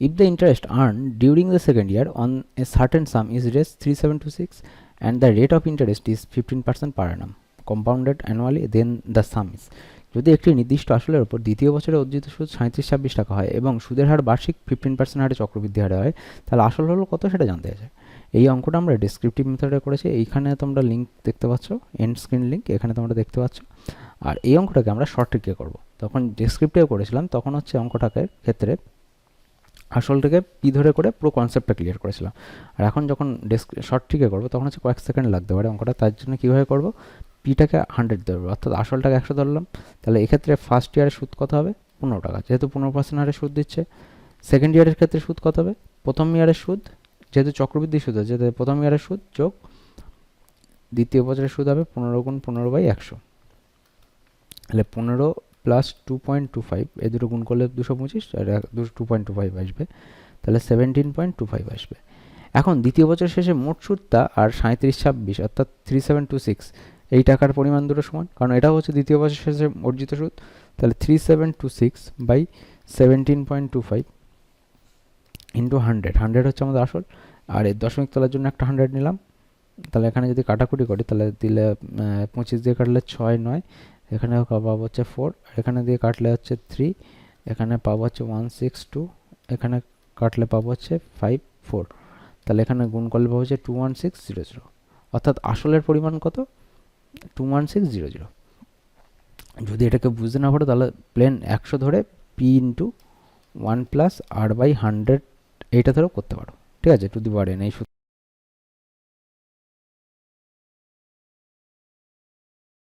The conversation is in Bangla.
If the interest earned during the second year on a certain sum is raised 3726 and the rate of interest is 15% per annum, compounded annually, then the sum is যদি একটি নির্দিষ্ট আসলের উপর দ্বিতীয় বছরে অর্জিত সুদ সাঁত্রিশ ছাব্বিশ টাকা হয় এবং সুদের হার বার্ষিক ফিফটিন পার্সেন্ট হারে চক্রবৃদ্ধি হারে হয়, তাহলে আসল হলো কত সেটা জানতে আছে এই অঙ্কটা আমরা ডেসক্রিপটিভ মেথডে করেছি। এইখানে তোমরা লিঙ্ক দেখতে পাচ্ছ এন্ড স্ক্রিন লিঙ্ক এখানে তোমরা দেখতে পাচ্ছ। আর এই অঙ্কটাকে আমরা শর্ট ট্রিকে করব। তখন ডেসক্রিপটিভ করেছিলাম, তখন হচ্ছে অঙ্কটাকে ক্ষেত্রে আসলটাকে পি ধরে করে পুরো কনসেপ্টটা ক্লিয়ার করেছিলাম। আর এখন যখন ডেস্ক শর্ট ট্রিকে করব, তখন হচ্ছে কয়েক সেকেন্ড লাগতে পারে অঙ্কটা। তার জন্য কীভাবে করব? পিটাকে হান্ড্রেড ধরবো। অর্থাৎ আসলটাকে একশো ধরলাম। তাহলে এক্ষেত্রে ফার্স্ট ইয়ারের সুদ কত হবে? পনেরো টাকা। যেহেতু পনেরো পার্সেন্ট হারে সুদ দিচ্ছে সেকেন্ড ইয়ারের ক্ষেত্রে সুদ কত হবে? প্রথম ইয়ারের সুদ, যেহেতু চক্রবৃদ্ধি সুদ আছে প্রথম ইয়ারের সুদ যোগ দ্বিতীয় বছরের সুদ হবে পনেরো গুণ পনেরো বাই একশো। তাহলে পনেরো plus two point two five এই দুটো গুণ করলে দুশো পঁচিশ, আর দুশো টু পয়েন্ট টু ফাইভ আসবে। তাহলে সেভেন্টিন পয়েন্ট টু ফাইভ আসবে। এখন দ্বিতীয় বছর শেষে মোট সুদটা আর সাঁত্রিশ ছাব্বিশ, অর্থাৎ থ্রি সেভেন টু সিক্স এই টাকার পরিমাণ দুটো সমান। কারণ এটা হচ্ছে দ্বিতীয় বছর শেষে অর্জিত সুদ। তাহলে three seven two six by seventeen point two five into hundred hundred হচ্ছে আমাদের আসল। আর এই দশমিক তলার জন্য একটা হান্ড্রেড নিলাম। তাহলে এখানে যদি কাটাকুটি করি, তাহলে দিলে পঁচিশ দিয়ে কাটলে ছয় নয় এখানে পাবো হচ্ছে ফোর এখানে দিয়ে কাটলে হচ্ছে থ্রি এখানে পাবো হচ্ছে ওয়ান সিক্স টু এখানে কাটলে পাবো হচ্ছে ফাইভ ফোর তাহলে এখানে গুণ করলে পাবো হচ্ছে two one six zero zero অর্থাৎ আসলের পরিমাণ কত? Two one six zero zero যদি এটাকে বুঝতে না পারো, তাহলে প্লেন একশো ধরে P into one plus R by hundred এইটা ধরেও করতে পারো। ঠিক আছে? টু দি পাওয়ার এন এই সূত্র